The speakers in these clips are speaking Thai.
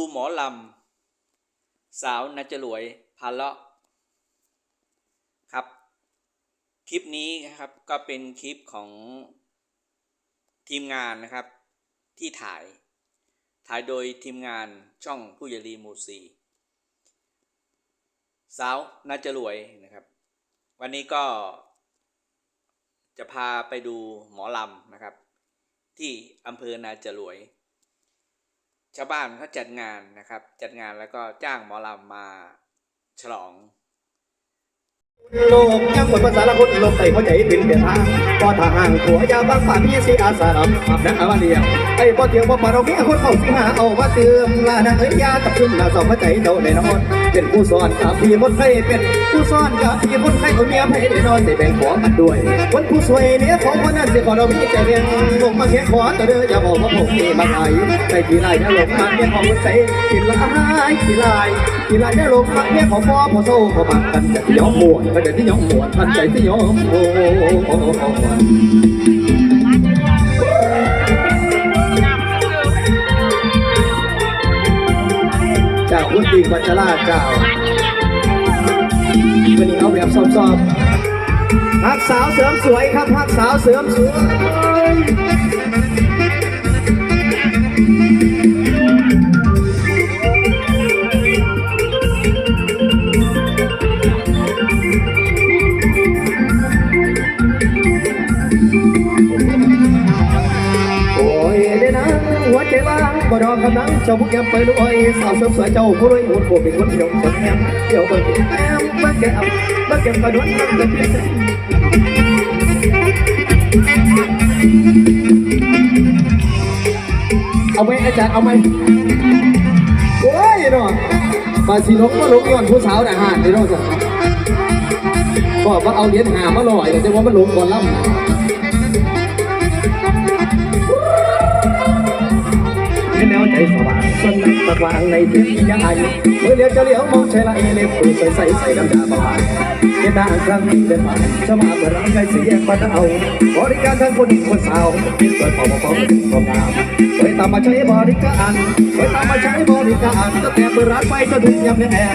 ดูหมอลำ สาวนาจรวยพาเลาะครับ คลิปนี้นะครับก็เป็นคลิปของทีมงานนะครับที่ถ่าย ถ่ายโดยทีมงานช่องผู้ยรีมูซีสาวนาจรวยนะครับ วันนี้ก็จะพาไปดูหมอลำนะครับ ที่อำเภอนาจรวย ชาวบ้านเขาจัดงานนะครับ จัดงานแล้วก็จ้างหมอลำมาฉลอง โลกยังหมดภาษาละคนลกไต่เขาใจเป็นเดียทางก็ถ้าห่างหัวยาบางฝ่าพี่สีอาสารับนักอาวันเดียวไอ้พอเทียงพอปาเราเมียคนเข้าสิหาเอามาเติมลานเอ้ยยาตับขึ้นลาสองมาใจเจ้าในนอนเป็นผู้สอนกับพี่มดไข่เป็นผู้สอนกับพี่มดไข่เอาเมียให้ได้นอนได้แบ่งของกันด้วยคนผู้สวยเนี่ยของคนนั้นสิขอเรามีใจเรียงลงมาแค่ขอตัวเด้ออย่าบอกว่าผมมีมาไงใจกี่ไรนะลงมาเนี่ยของใจกินละหายกี่ไรกี่ไรเนี่ยลงมาเนี่ยของพ่อพ่อโซ่ขอมากันจะยอมหมวนก็เดี๋ยวที่ยอมหมวนทันใจที่ยอมโอ้โหเจ้าคุณดีวัชราเจ้าวันนี้เอาแบบซอบๆพักสาวเสริมสวยครับพักสาวเสริมสวย จ้าผู้แกไปรวยสาวเสริมสวยเจ้าผู้รวยหุ่นโคเป็นคนเดียวคนแอมเดี๋ยวเบิ่งแอมบิ่งแกมบิ่งแกมกระโดดก้มเพียงเอาไหมอาจารย์เอาไหมโอ้ยเนาะมาสิลงมาลงย้อนผู้สาวน่ะห่านนี่เนาะจ้ะบอกว่าเอาเหรียญหามาลอยแต่จะว่ามันลงก่อนล่ำให้แนวใจสว่าง สนับสว่างในที่ยังไงเมื่อเลี้ยวจะเลี้ยวมองใช่ละเล็บปืนใส่ใส่ใส่น้ำยาบานเกินหน้าครั้งนี้เดินผ่าจะมาเปิดร้านใครเสียงบันเอาบริการทั้งคนคนสาวเปิดปอปอปอความงามเคยตามมาใช้บริการเคยตามมาใช้บริการตั้งแต่เปิดร้านไปจนถึงยามแน่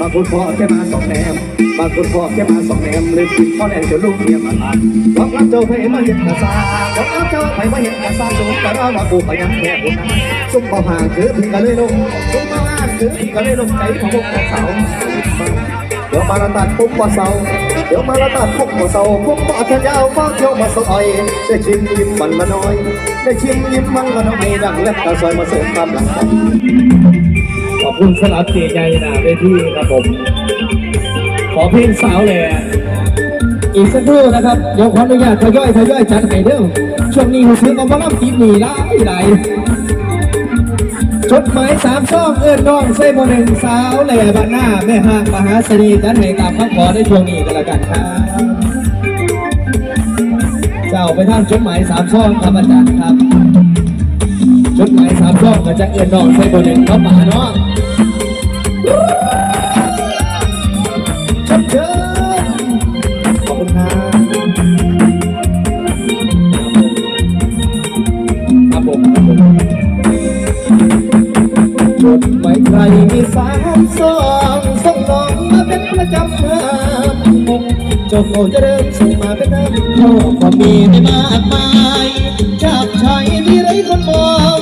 บางคนพอแค่มาสองแหนมบางคนพอแค่มาสองแหนมเลยกินข้อแหนมจนลูกเมียมาทานบอกรับเจ้าไปมาเห็นกระซาบอกรับเจ้า ไปมาเห็นกระซาสูงแต่เราว่ากูไปยังแค่คนนั้นซุ่มบ่ห่างคือพี่ก็เลยลงซุ่มบ่ห่างคือพี่ก็เลยลงใจของพวกเสาเดี๋ยวมาละตัดปุ๊บบ่เสาเดี๋ยวมาละตัดปุ๊บบ่เสาปุ๊บบ่ทะยาวฟ้าเที่ยวมาสอยได้ชิมยิ้มมันละน้อย ได้ชิมยิ้มมันละน้อยดังเล็บตาซอยมาเสริมความหลังขอบคุณสลับเกียใหญ่หนาเวทีครับผมขอเพลงสาวแหล่อีกสักครู่นะครับเดี๋ยวขออนุญาตทยอยทยอยจัดให้เด้อ ช่วงนี้ผมซื้อมาบ้าตีหนีหลายหลายจดหมายสามช่องเอื้อนน้องใส่โมหนึ่งสาวแหล่บ้านหน้าแม่ห้างมหาเสนีจัดให้ตามคำขอในช่วงนี้กันละกันครับเจ้าไปทางจดหมายสามช่องครับอาจารย์ครับ จดหมายสามช่องก็จะเอื้อนน้องใส่โมหนึ่งเข้ามาเนาะ ประจำเมื่อเจ้าเขาจะเดินส่งมาเป็นน้ำข้อความมีไม่มากมายจับชายที่ไรคนมอง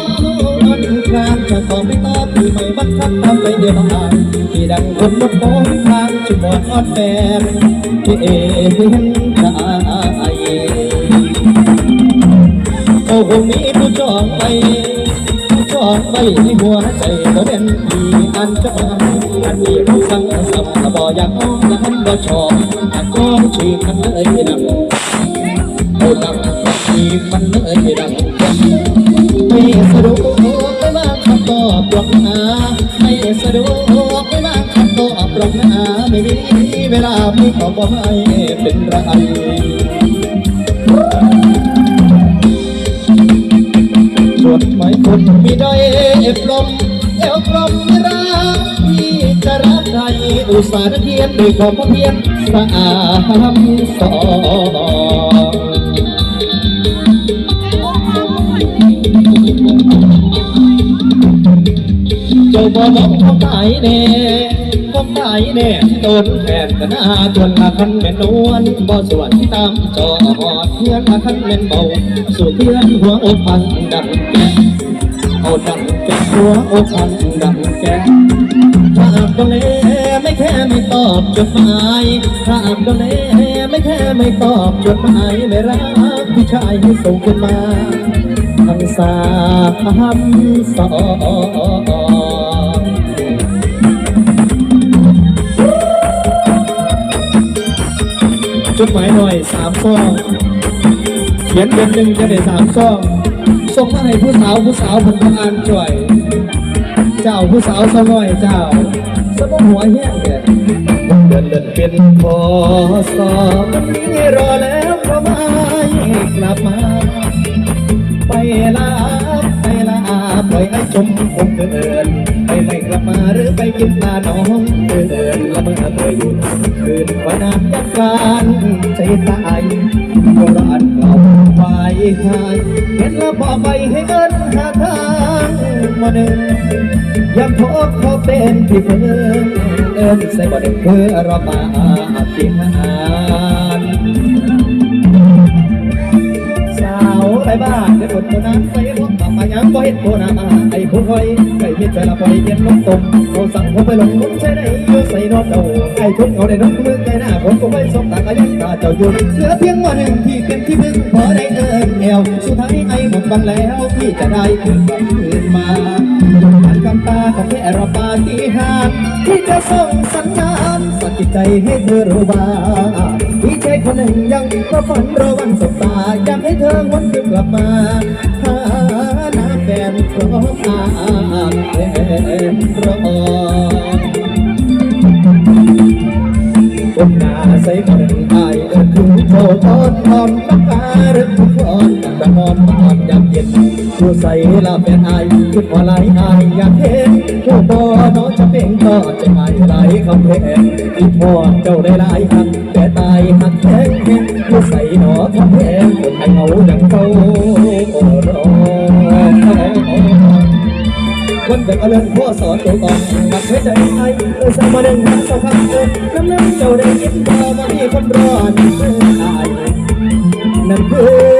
มันครางจะตอบไม่ตอบที่ไม่บังคับทำไปเดียวบางที่ดังคนมดโอนทางชุดบอดออดแฟนที่เอ็นใจโอ้คงมีผู้จองไปผู้จองไปในหัวใจก็เป็นดีอันจะ อันนี้ผู้สั่งสับบ่อยากมองและอันบ่ชอบแต่ก็ชีมันเลยดังโอ้ดังที่มันเลยดังไม่สะดวกไม่ว่าคำตอบหรอกนะไม่สะดวกไม่ว่าคำตอบหรอกนะไม่มีเวลาพี่ขอบอกให้เป็นไรจดหมายคนมีได้เอฟลม อุตสาหเพียรด้วยความเพียรสะอาดสองจจ้าบ่มองเขาตายแน่ก็ตายแน่โดนแทนกันหน้าจวนละคันแม่นวลบ่สวนตามจอดเพื่อนละคันแม่นเบาสู่เพื่อนหัวอกพังดังแกเอาดังแกหัวอกพังดังแกถ้าอ่านตรงเล่ อบจดหมายถาอ่านตรงเลไม่แค่ไม่ตอบจดหมายไม่รักผู้ชายให้ส่งขึ้นมาทั้งสามสองจดหมายหน่อยสามซอง เขียนเดือนหนึ่งจะได้สามซองส่งมาให้ผู้สาวผู้สาวผมก็อ่านจ่วยเจ้าผู้สาวสน้อยเจ้า สมองหัวเหี้ยแก่เดินเดินเป็นพอสอบนี้รอแล้วก็ไม่กลับมา ไปลาไปลาปล่อยให้จมคงเกินไปไม่กลับมาหรือไปกินปลาน้องเดินละเมื่อเธออยู่คืนวันนั้นยักการใจตายโบราณเก่าไปหายเห็นแล้วพอไปให้เอินหาทาง มาหนึ่งยามพบเขาเป็นที่เพิ่งเอินใส่บ่ได้เพื่อรอมาที่หานสาวไรบ้านได้บทคนนั้นใส่พวกมามายังบ่เห็นโคนามาไอ้ผู้คอยไอ้พิจารณาปล่อยเย็นลงตมเขาสั่งผมไปลงมุนใช่ไหนอยู่ใส่นอดเอาไอ้ทุกเอาได้นกมือใบหน้าผมก็ไปสบตาก็ยังตาเจ้าอยู่เหลือเพียงวันหนึ่งที่เป็นที่พึ่งพอได้เอินแนวสุดท้ายไอ้หมดบังแล้วพี่จะได้คืนมา ผ่านกำตาของแค่รอปาฏิหาริย์ที่จะส่งสัญญาณสะกิดใจให้เธอรู้ว่าพี่ชายคนหนึ่งยังก็ฝันรอวันสบตาอยากให้เธอวันคืนกลับมาหาหน้ำแฟนพร้อมอาบแดนรอคนหน้าใส่บ่ได้อายเอิ้นคือโชว์ตอนทอน ผู้ใส่ลาเป็นไอายคิดว่าหลายอายอยากเห็นผู้บ่น้องจะเป็นต่อจะไม่ไหลคำเพลงที่พอเจ้าได้หลายครั้งแต่ตายหักแท้งเห็นผู้ใส่หนอทำแพงคนให้เอาดังเขารอคนแบบอารมณ์พ่อสอนตัวก่อนหักเพชรใจไอ้เออสมาเดินทางสองคำเออน้ำน้ำเจ้าได้ยินบ่มามีคนรอดเอออายนั่นคือ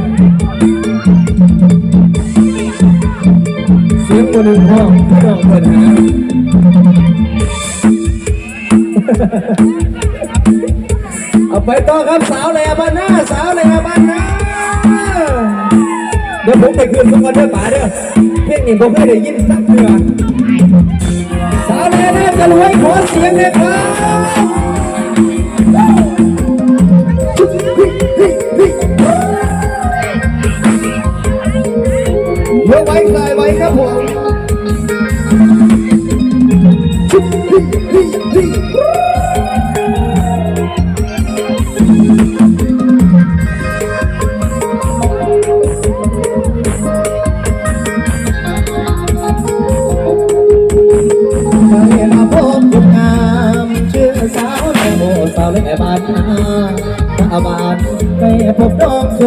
ลืมพลงอีกอีกรอบมาดีเนาะซื้อเพลงเมียป่าเสียงคนหนึ่งห้อเปิดหาเอาไปต่อครับสาวแหล่บ้านหน้าสาวแหล่บ้านหน้าเดี๋ยวผมไปคืนทุกคนด้อป่าเด้อเพลงนี้ผมไม่ได้ยินสักเทื่อสาวแหล่น่าจะรวยขอเสียงเลยครับยกไว้ใส่ไว้ครับผม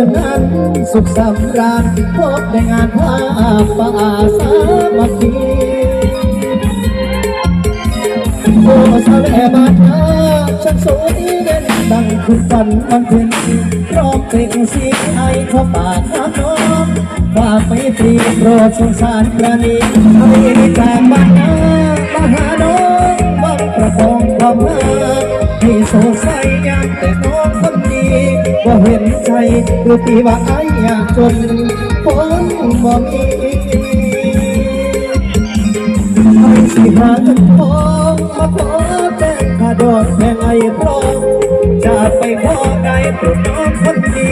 ือนนั้น สุขสำราญพบในงานผ้าป่าสามัคคีโอ้สาวแม่บ้านนาฉันสวยเด่นดังคุณฝันวันเพ็ญรอมเพลงเสียงไอขอฝากหาน้องฝากไปตรีโปรดสงสารประณีให้จากบ้านนามาหาน้องหวังประคองความรักที่โสดใสยามแต่น้องคนดีว่าเห็น รือตีว่าไอ้ยากจนคนบ่มีให้สิหาเงินทองมาขอแต่งค่าดอกแพงไอ้พร้อมจะไปขอได้โปรดน้องคนดี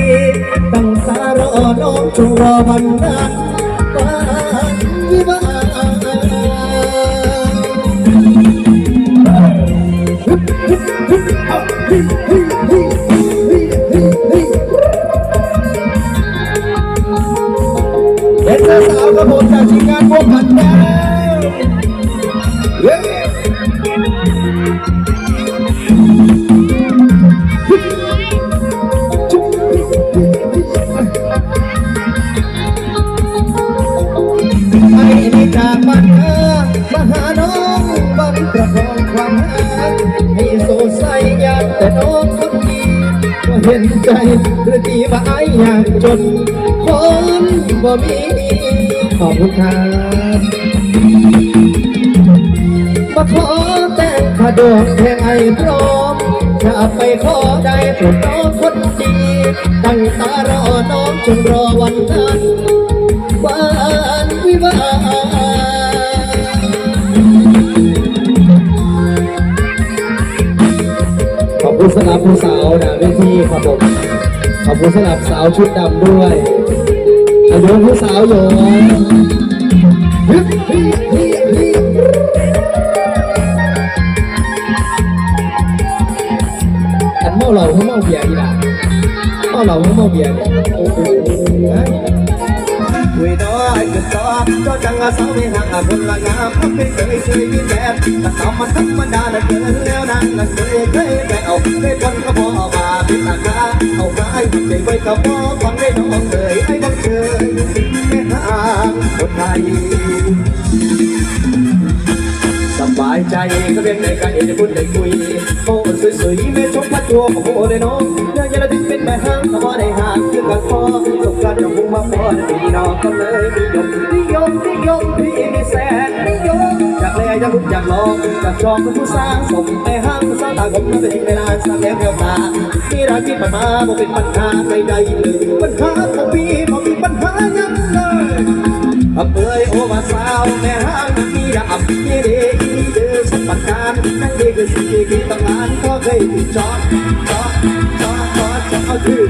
ตั้งตารอน้องจงรอวันนั้นวันวิวา บัวพันดาวเย้ไอ้นี่จากบ้านนามาหาน้องบันประคองความรักให้โซใสอยากแต่น้องคนดีก็เห็นใจหรือดีว่าไอ้อยากจนคนบ่มี ขอบคุณครับมาขอแต่งขดกแทงไอ้พร้อมจะไปขอได้โปรดน้องคนดีตั้งตารอน้องจนรอวันนั้นวันวิวาขอบคุณสำหรับผู้สาวนะเวทีครับผมขอบคุณสำหรับสาวชุดดำด้วย อายุผู้สาวอยู่ฮึบฮึบฮึบฮึบอันเมาเหล้าเขาเมาเบียร์ดีล่ะเมาเหล้าเขาเมาเบียร์ดีคุยน้อยขึ้นต่อเจ้าจังอาสาวไม่ห่างอาคนละงามพักไม่เคยเคยยืนแบบแต่สาวมันธรรมดาและเกินแล้วนั่นนั่นเคยเคยแต่เอาได้คนก็พอมาพิจารณา เอาไม้ใจไวกับพ่อฟังได้น้องเลยไอ้บังเชยแม่ทางคนไทยสบายใจก็เรียนในการเอ็นพูดได้คุยโอ้สวยๆแม่ชมพัดตัวโอ้โหเลยน้องเรื่องยาละทิ้งเป็นแม่ห้างก็บ่ได้ห่างคือกันพอจบกันยังคงมาพอตีน้องก็เลยนิยมนิยมนิยมพี่มีแสนนิยม อยากเลยอยากลองอยากจองเป็นผู้สร้างสมแม่ห้างสร้างตาผมไม่เป็นเวลาสร้างแล้วเรียวตามีราคิดมานมาบ่เป็นปัญหาใดๆเลยปัญหาของพี่บ่มีปัญหายังเลยอับเอ้ยโอมาสาวแม่ห้างมีดาบมีเดอีเดอสมบัติการนั่นเด็กคือสิ่งที่ตำนานก็เคยติดจอดจอดจอดจอดจอดคือ